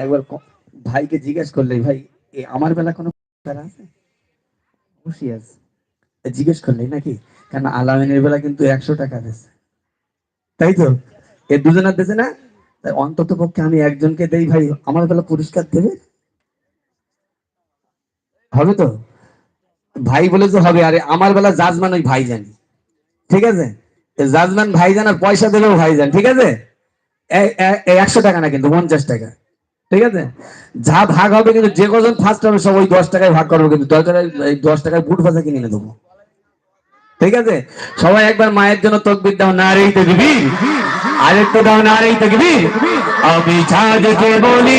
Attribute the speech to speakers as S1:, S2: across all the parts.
S1: একবার ক- ভাইকে জিজ্ঞেস করলে ভাই এ আমার বেলা কোনো প্যারা আছে? অবশ্যই আছে। জিজ্ঞেস করলে নাকি? কারণ আলামিনের বেলা কিন্তু একশো টাকা দিয়েছে। তাই তো? এ দুজনের দেশে না? তাই অন্তত পক্ষে আমি একজনকে দেই ভাই আমার বেলা পুরস্কার দেবে? হবে তো? ভাই বলে তো হবে আরে আমার বেলা জাজমান ওই ভাই জানি ঠিক আছে? জাজমান ভাই জান আর পয়সা দেবেও ভাই জান ঠিক আছে? একশো টাকা না কিন্তু পঞ্চাশ টাকা। ঠিক আছে? যা ভাগ হবে কিন্তু যে কজন ফার্স্ট হবে, সব ওই দশ টাকায় ভাগ করব কিন্তু। দশ টাকায় দশ টাকায় বুট ভাষা কিনে দেবো। ঠিক আছে? সবাই একবার মায়ের জন্য তকবির দাও, না রেই তো দিবি আরেকটু দাও, না রেই তো দিবি আমি ছাদকে বলি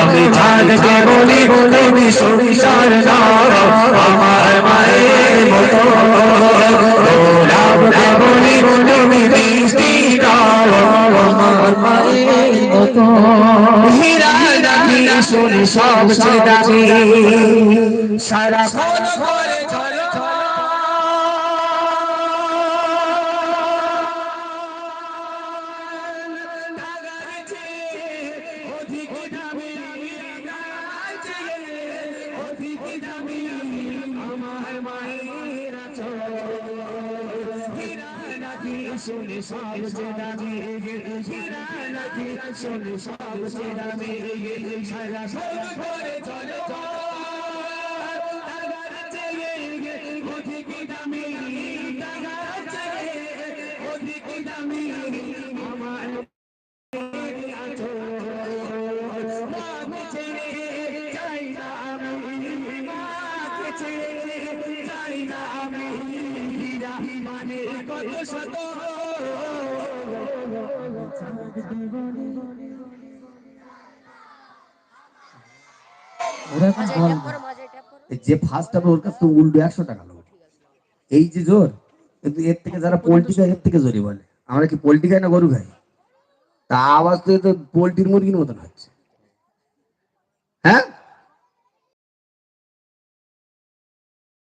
S1: আমি ছাদকে বলি, তুমি সংসার আমার মায়ের মতো। গোলাপকে বলি, তুমি আমার মায়ের মতো। হীরা দামি শুনি সবচেয়ে দামি সারাক্ষণ করে চলো আমার মায়ের শুনে সবচেয়ে দামি হীরা নাকি শুনে সবচেয়ে দামি সারা সব করে চলো যে ফার্স্ট হবে, ওর কাছ থেকে উল্টো একশো টাকা নেব এই যে জোর, কিন্তু এর থেকে যারা পোল্ট্রি খায়, এর থেকে জোরে বলে। আমরা কি পোল্ট্রি খাই না গরু খাই? তা আওয়াজ তো পোল্ট্রির মুরগির মতন হচ্ছে। হ্যাঁ?